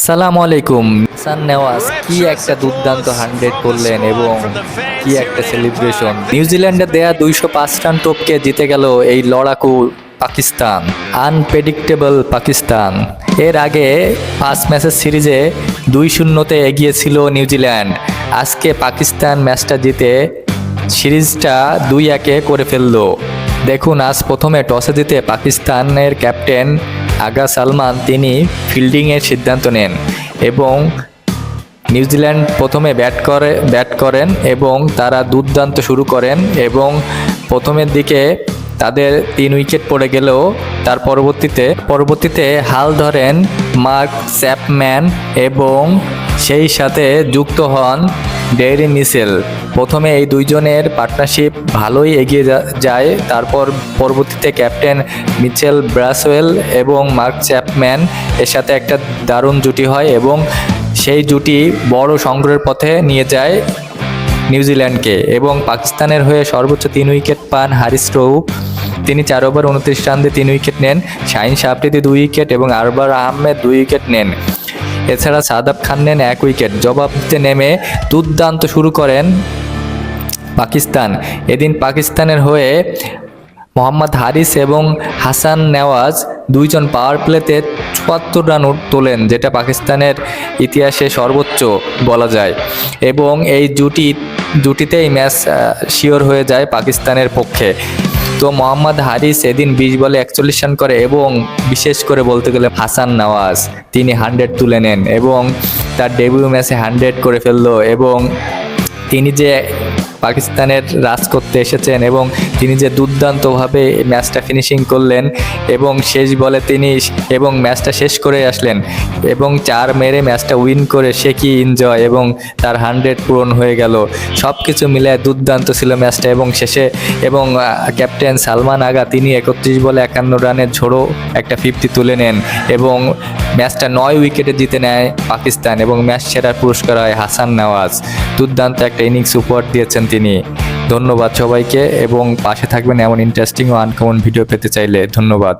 আসসালামু আলাইকুম। হাসান নেওয়াজ, কি একটা দুর্দান্ত হান্ড্রেড করলেন এবং কি একটা সেলিব্রেশন নিউজিল্যান্ডে দেয়া দুইশো পাঁচ রান টপকে জিতে গেল এই লড়াকু পাকিস্তান আনপ্রেডিক্টেবল পাকিস্তান। এর আগে পাঁচ ম্যাচের সিরিজে দুই শূন্যতে এগিয়েছিল নিউজিল্যান্ড। আজকে পাকিস্তান ম্যাচটা জিতে সিরিজটা দুই একে করে ফেলল। দেখুন, আজ প্রথমে টসে জিতে পাকিস্তানের ক্যাপ্টেন আগা সালমান তিনি ফিল্ডিংয়ের সিদ্ধান্ত নেন এবং নিউজিল্যান্ড প্রথমে ব্যাট করে, ব্যাট করেন এবং তারা দুর্দান্ত শুরু করেন এবং প্রথমের দিকে তাদের তিন উইকেট পড়ে গেলেও তার পরবর্তীতে পরবর্তীতে হাল ধরেন মার্ক স্যাপম্যান এবং সেই সাথে যুক্ত হন ডেরি মিসেল। প্রথমে এই দুইজনের পার্টনারশিপ ভালোই এগিয়ে যায়। তারপর পরবর্তীতে ক্যাপ্টেন মিচেল ব্রাসওয়েল এবং মার্ক চ্যাপম্যান এর সাথে একটা দারুণ জুটি হয় এবং সেই জুটি বড় সংগ্রহের পথে নিয়ে যায় নিউজিল্যান্ডকে এবং পাকিস্তানের হয়ে সর্বোচ্চ তিন উইকেট পান হারিস রৌফ তিনি চার ওভার উনত্রিশ রান দিয়ে তিন উইকেট নেন। শাহিন সাফরিদি দুই উইকেট এবং আরবার আহমেদ দুই উইকেট নেন। এছাড়া সাদাব খান নেন এক উইকেট জবাব দিতে নেমে দুর্দান্ত শুরু করেন পাকিস্তান। এদিন পাকিস্তানের হয়ে মোহাম্মদ হারিস এবং হাসান নেওয়াজ দুইজন পাওয়ার প্লেতে চুয়াত্তর রান তোলেন, যেটা পাকিস্তানের ইতিহাসে সর্বোচ্চ বলা যায়। এবং এই জুটি জুটিতেই ম্যাচ শিওর হয়ে যায় পাকিস্তানের পক্ষে। তো মোহাম্মদ হারিস এদিন বিশ বলে একচল্লিশ রান করে এবং বিশেষ করে বলতে গেলে হাসান নওয়াজ, তিনি হান্ড্রেড তুলে নেন এবং তার ডেবিউ ম্যাচে হান্ড্রেড করে ফেলল এবং তিনি যে পাকিস্তানের রাজ করতে এসেছেন এবং তিনি যে দুর্দান্তভাবে ম্যাচটা ফিনিশিং করলেন এবং শেষ বলে তিনি এবং ম্যাচটা শেষ করে আসলেন এবং চার মেরে ম্যাচটা উইন করে সে কি এনজয় এবং তার হান্ড্রেড পূরণ হয়ে গেল। সব কিছু মিলে দুর্দান্ত ছিল ম্যাচটা এবং শেষে এবং ক্যাপ্টেন সালমান আগা তিনি একত্রিশ বলে একান্ন রানের ঝোড়ো একটা ফিফটি তুলে নেন এবং ম্যাচটা নয় উইকেটে জিতে নেয় পাকিস্তান এবং ম্যাচ সেরার পুরস্কার হয় হাসান নওয়াজ। দুর্দান্ত একটা ইনিংস উপহার দিয়েছেন তিনি। ধন্যবাদ সবাইকে এবং পাশে থাকবেন এমন ইন্টারেস্টিং ও আনকমন ভিডিও পেতে চাইলে। ধন্যবাদ।